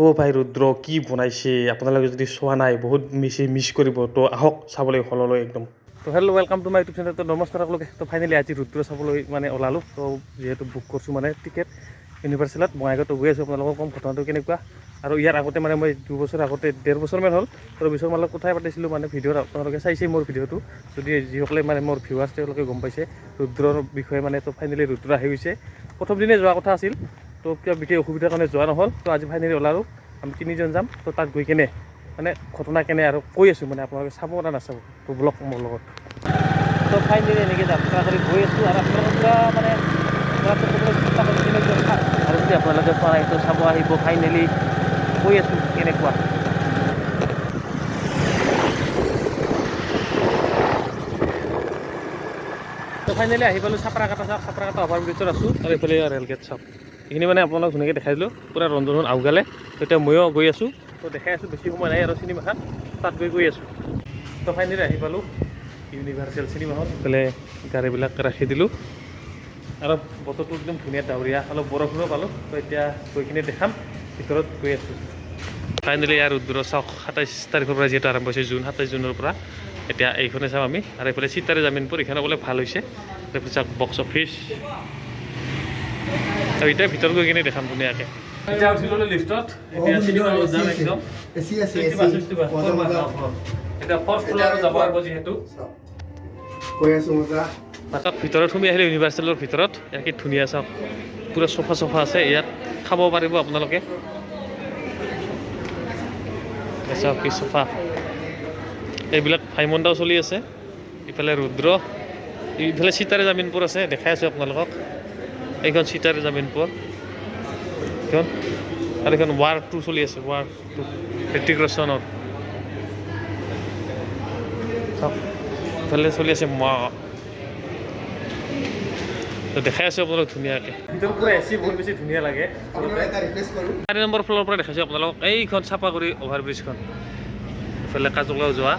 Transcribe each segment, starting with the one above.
অ' ভাই ৰুদ্ৰ, কি বনাইছে? আপোনালোকে যদি চোৱা নাই, বহুত বেছি মিছ কৰিব। তো আহক, চাবলৈ হললৈ একদম। তো hello' welcome to my YouTube channel তো নমস্কাৰ আপোনালোকে। তো ফাইনেলি আজি ৰুদ্ৰ চাবলৈ মানে ওলালোঁ। তো যিহেতু বুক কৰিছোঁ মানে টিকেট ইউনিভাৰ্চেলত মই আগতে গৈ আছোঁ। আপোনালোকক ক'ম ঘটনাটো কেনেকুৱা। আৰু ইয়াৰ আগতে মানে মই দুবছৰ আগতে, ডেৰ বছৰমান হ'ল। তো পিছৰ মানত কথাই পাতিছিলোঁ মানে ভিডিঅ'ত আপোনালোকে চাইছে মোৰ ভিডিঅ'টো। যদি যিসকলে মানে মোৰ ভিউৱাৰ্ছ তেওঁলোকে গম পাইছে। ৰুদ্ৰৰ বিষয়ে মানে তো ফাইনেলি ৰুদ্ৰ আহি গৈছে। প্ৰথম দিনে যোৱা কথা আছিল। তো কিবা বিশেষ অসুবিধাৰ কাৰণে যোৱা নহ'ল। তো আজি ফাইনেলি ওলালোঁ। আমি তিনিজন যাম। তো তাত গৈ কেনে মানে ঘটনা কেনে আৰু কৈ আছোঁ মানে আপোনালোকে চাব না নাচাব, তো ব্লগ মোৰ লগত। তো ফাইনেলি এনেকৈ যাত্ৰা কৰি গৈ আছোঁ আৰু আপোনালোকে পূৰা মানে। আৰু যদি আপোনালোকে চাব আহিব ফাইনেলি কৈ আছোঁ কেনেকুৱা। তো ফাইনেলি আহি পালোঁ চাপৰাকাটা চাওক চাপৰাকাটা অভাৰ ব্ৰিজত আছোঁ। আৰু এইফালে ৰেল গেট চাওক এইখিনি মানে আপোনালোক ধুনীয়াকৈ দেখাই দিলোঁ পূৰা ৰঞ্জন আউগালে তো এতিয়া ময়ো গৈ আছোঁ। তো দেখাই আছোঁ, বেছি সময় নাই আৰু চিনেমাখন তাত গৈ গৈ আছোঁ। তো ফাইনেলি আহি পালোঁ ইউনিভাৰ্চেল চিনেমাখন এইফালে গাড়ীবিলাক ৰাখি দিলোঁ। আৰু বতৰটো একদম ধুনীয়া ডাৱৰীয়া, অলপ বৰষুণো পালোঁ। তো এতিয়া কিনে দেখাম, ভিতৰত গৈ আছোঁ। ফাইনেলি ইয়াৰ উদ্দূৰ চাওক, সাতাইছ তাৰিখৰ পৰা যিহেতু আৰম্ভ হৈছে, জুন, সাতাইছ জুনৰ পৰা। এতিয়া এইখনে চাম আমি। আৰু এইফালে চিতাৰে জামিনপুৰ, এইখনে বোলে ভালো হৈছে। চাওক বক্স অফিচ আৰু এতিয়া ভিতৰত গৈ কিনে দেখাম ধুনীয়াকৈ এতিয়া উঠিলোঁ লিফ্টত এতিয়া চিনেমা হলত যাম একদম এচি আছে চুইটিবা, চুইটিবা, ফ'ৰ মান, অ, অ। এতিয়া ফ'ৰ্থ ফ্ল'ৰত যাব লাগিব যিহেতু কৈ আছো মজা তাত ভিতৰত সোমাই আহিলে ইউনিভাৰ্চেলৰ ভিতৰত ইয়াত কি ধুনীয়া চাওক পূৰা চফা চফা আছে ইয়াত খাব পাৰিব আপোনালোকে চাওক কি চফা এইবিলাক ভাইমণ্ডাও চলি আছে ইফালে ৰুদ্ৰ ইফালে চিতাৰে জামিনপুৰ আছে দেখাই আছোঁ আপোনালোকক এইখন চিতাৰে জামিনপুৰ এইখন আৰু এইখন ৱাৰ টু চলি আছে ৱাৰ টু। ঋতিক ৰোশনৰ চাওক ইফালে চলি আছে মা। তো দেখাই আছোঁ আপোনালোক ধুনীয়াকৈ। ভিতৰত পূৰা এ চি বহুত বেছি ধুনীয়া লাগে। এটা ৰিকুৱেষ্ট কৰোঁ। চাৰি নম্বৰ ফ্ল'ৰৰ পৰা দেখাইছোঁ আপোনালোকক এইখন চাপাগুৰি অভাৰব্ৰিজখন ইফালে কাজলাও যোৱা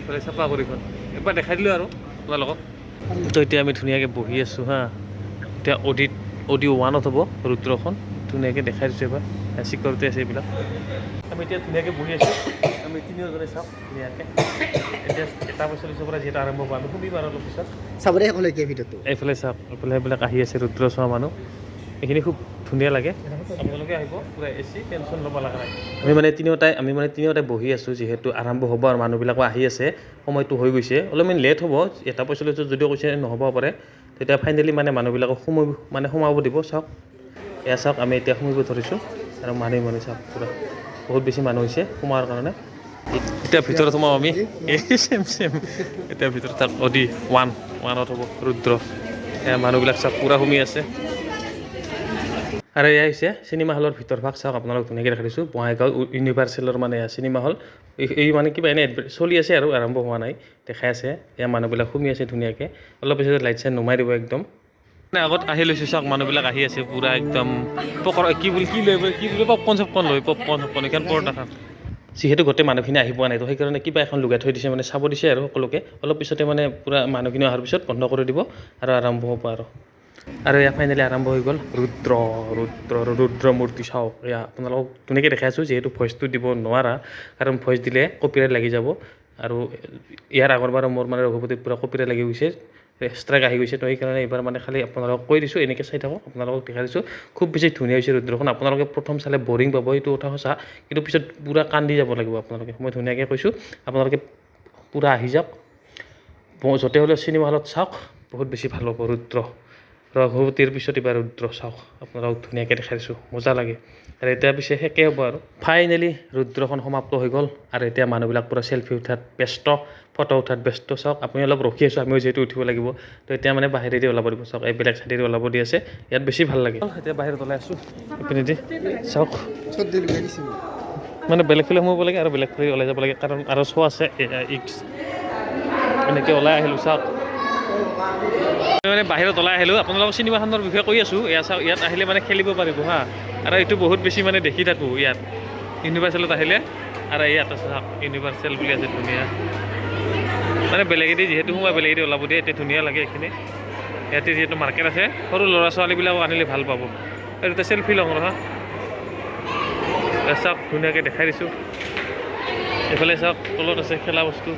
ইফালে চাপাগুৰিখন একবাৰ দেখাই দিলোঁ আৰু আপোনালোকক। তো এতিয়া আমি ধুনীয়াকৈ বহি আছোঁ হা। এতিয়া অডিট অডিঅ' ওৱানত হ'ব ৰুদ্ৰখন। ধুনীয়াকৈ দেখাই দিছোঁ এবাৰ চিকিউৰিটি আছে এইবিলাক। আমি এতিয়া ধুনীয়াকৈ বহি আছোঁ। আমি তিনিওজনে চাওঁ ধুনীয়াকৈ। এতিয়া এটা পঞ্চল্লিছৰ পৰা যিহেতু আৰম্ভ হ'ব আমি শুনিম আৰু অলপ পিছত। চাবলৈ সকলোৱে এতিয়া ভিডিঅ'টো? এইফালে চাওক এইফালে এইবিলাক আহি আছে ৰুদ্ৰ চোৱা মানুহ। এইখিনি খুব ধুনীয়া লাগে। আপোনালোকে আহিব পূৰা এ চি টেনশ্যন ল'ব লগা নাই। আমি মানে তিনিওটাই আমি মানে তিনিওটাই বহি আছোঁ যিহেতু আৰম্ভ হ'ব আৰু মানুহবিলাকো আহি আছে। সময়টো হৈ গৈছে। অলপমান লেট হ'ব এটা পইচা যদিও কৈছে নহ'ব পাৰে। তেতিয়া ফাইনেলি মানে মানুহবিলাকক সোমাই মানে সোমাব দিব, চাওক। এয়া চাওক, আমি এতিয়া সোমাব ধৰিছোঁ। আৰু মানুহ মানুহ চাওক, পূৰা। বহুত বেছি মানুহ হৈছে সোমোৱাৰ কাৰণে। এতিয়া ভিতৰত সোমাওঁ আমি। চেম চেম এতিয়া ভিতৰত তাক অদি ওৱান ওৱানত হ'ব, ৰুদ্ৰ। মানুহবিলাক চাওক, পূৰা সোমাই আছে। আৰু এয়া হৈছে চিনেমা হলৰ ভিতৰ ভাগ। চাওক আপোনালোক ধুনীয়াকৈ দেখা দিছোঁ। বঙাইগাঁও ইউনিভাৰ্চেলৰ মানে চিনেমা হল এই মানে কিবা এনেই চলি আছে আৰু আৰম্ভ হোৱা নাই দেখাই আছে। এয়া মানুহবিলাক সোমাই আছে ধুনীয়াকৈ। অলপ পিছত লাইট চাইট নুমাই দিব একদম। মানে আগত আহি লৈছোঁ চাওক মানুহবিলাক আহি আছে পূৰা একদম। পকৰ কি বুলি কি লৈ কি বুলি পপকৰ্ণ চপকৰ্ণ লৈ পপকৰ্ণ চপকৰ্ণ এইখন পৰঠাখন যিহেতু গোটেই মানুহখিনি আহি পোৱা নাই তো সেইকাৰণে কিবা এখন লগাই থৈ দিছে মানে চাব দিছে আৰু সকলোকে। অলপ পিছতে মানে পূৰা মানুহখিনি অহাৰ পিছত বন্ধ কৰি দিব আৰু আৰম্ভ হ'ব আৰু। আৰু এয়া ফাইনেলি আৰম্ভ হৈ গ'ল। ৰুদ্ৰ ৰুদ্ৰ ৰুদ্ৰ মূৰ্তি চাওক এয়া আপোনালোকক ধুনীয়াকৈ দেখাই আছোঁ যিহেতু ভইচটো দিব নোৱাৰা কাৰণ ভইচ দিলে কপিৰাইট লাগি যাব। আৰু ইয়াৰ আগৰবাৰ মোৰ মানে ৰঘুপতিত পূৰা কপিৰাইট লাগি গৈছে ষ্ট্ৰাইক আহি গৈছে তো সেইকাৰণে এইবাৰ মানে খালি আপোনালোকক কৈ দিছোঁ এনেকৈ চাই থাকক আপোনালোকক দেখাই দিছোঁ। খুব বেছি ধুনীয়া হৈছে ৰুদ্ৰখন আপোনালোকে প্ৰথম চালে বৰিং পাব এইটো কথা সঁচা কিন্তু পিছত পূৰা কান্দি যাব লাগিব আপোনালোকে মই ধুনীয়াকৈ কৈছোঁ। আপোনালোকে পূৰা আহি যাওক য'তে হ'লেও চিনেমা হলত চাওক বহুত বেছি ভাল হ'ব ৰুদ্ৰ। ৰঘুপতিৰ পিছত এইবাৰ ৰুদ্ৰ, চাওক, আপোনালোকক ধুনীয়াকৈ দেখাই দিছোঁ, মজা লাগে। আৰু এতিয়া পিছে শেষে হ'ব আৰু। ফাইনেলি ৰুদ্ৰখন সমাপ্ত হৈ গ'ল আৰু এতিয়া মানুহবিলাক পূৰা চেলফি উঠাত ব্যস্ত ফটো উঠাত ব্যস্ত, চাওক, আপুনি অলপ ৰখি আছোঁ, আমিও যিহেতু উঠিব লাগিব, তো এতিয়া মানে বাহিৰেদি ওলাব দিব, চাওক এই বেলেগ চাইডেদি ওলাব দি আছে, ইয়াত বেছি ভালো লাগে। এতিয়া বাহিৰত ওলাই আছোঁ ইপিনেদি চাওক। মানে বেলেগ ফালে সোমাব লাগে আৰু বেলেগ ফালে ওলাই যাব লাগে, কাৰণ আৰু শ্ব' আছে এনেকৈ ওলাই আহিলোঁ, চাওক। মানে বাহিৰত ওলাই আহিলোঁ। আপোনালোকক চিনেমাখনৰ বিষয়ে কৈ আছোঁ। এয়া চাওক, ইয়াত আহিলে মানে খেলিব পাৰিব হা। আৰু এইটো বহুত বেছি মানে দেখি থাকোঁ ইয়াত। ইউনিভাৰ্চেলত আহিলে। আৰু ইয়াত আছে চাওক ইউনিভাৰ্চেল বুলি আছে ধুনীয়া। মানে বেলেগেদি যিহেতু সোমাই বেলেগেদি ওলাব দিয়ে এতিয়া ধুনীয়া লাগে এইখিনি। ইয়াতে যিহেতু মাৰ্কেট আছে, সৰু ল'ৰা ছোৱালীবিলাকো আনিলে ভালো পাব। আৰু এতিয়া চেল্ফি লওঁ হা। এ চাওক, ধুনীয়াকৈ দেখাই দিছোঁ। এইফালে চাওক, তলত আছে খেলা বস্তু।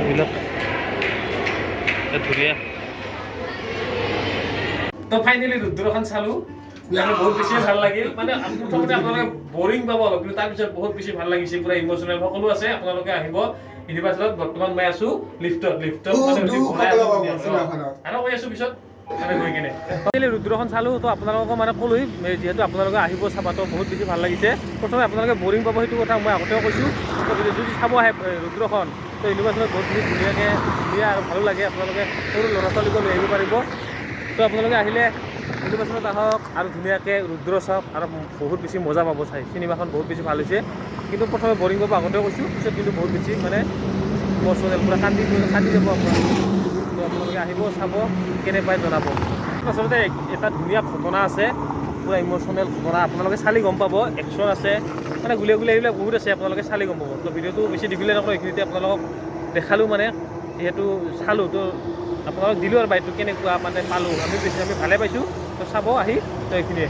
এইবিলাক। তো ফাইনেলি ৰুদ্ৰখন চালোঁ। আমি বহুত বেছি ভালো লাগিল। মানে প্ৰথমতে আপোনালোকে বৰিং পাব অলপ কিন্তু তাৰপিছত বহুত বেছি ভালো লাগিছে। পুৰা ইম'চনেল সকলো আছে। আপোনালোকে আহিব। ইউনিভাৰ্চিটিত বৰ্তমান মই আছোঁ লিফ্টত লিফ্টত। মানে। আৰু কৈ আছোঁ পিছত মানে গৈ কিনে। ফাইনেলি ৰুদ্ৰখন চালোঁ তো আপোনালোকক মানে ক'লোৱেই যিহেতু আপোনালোকে আহিব চাবা তো বহুত বেছি ভালো লাগিছে। প্ৰথমে আপোনালোকে বৰিং পাব সেইটো কথা মই আগতেও কৈছোঁ। যদি চাব আহে ৰুদ্ৰখন তো ইউনিভাৰ্চিটিত বহুত বেছি ধুনীয়াকৈ ধুনীয়া আৰু ভালো লাগে, আপোনালোকে সৰু ল'ৰা ছোৱালীকো লৈ আহিব পাৰিব। তো আপোনালোকে আহিলে ইউনিভাৰ্চিটিত আহক আৰু ধুনীয়াকৈ ৰুদ্ৰ চাওক আৰু বহুত বেছি মজা পাব চাই। চিনেমাখন বহুত বেছি ভালো হৈছে। কিন্তু প্ৰথমে বৰিং পাব, আগতেও কৈছোঁ, পিছত কিন্তু বহুত বেছি মানে ইম'চনেল পূৰা কান্দি কান্দি যাব আপোনাৰ। তো আপোনালোকে আহিব, চাব কেনে পায় জনাব। আচলতে এটা ধুনীয়া ঘটনা আছে। পূৰা ইম'চনেল ঘটনা আপোনালোকে চালি গম পাব একশ্যন আছে। মানে গুলীয়া গুলীয়া এইবিলাক বহুত আছে, আপোনালোকে চালি গম পাব। তো ভিডিঅ'টো বেছি দীঘলীয়া নকৰোঁ, এইখিনিতে আপোনালোকক দেখালোঁ মানে যিহেতু চালোঁ। তো আপোনালোক দিলোঁ আৰু বাইকটো কেনেকুৱা মানে পালোঁ, আমি বেছি আমি ভালে পাইছোঁ। তো চাব আহি, তো এইখিনিয়ে।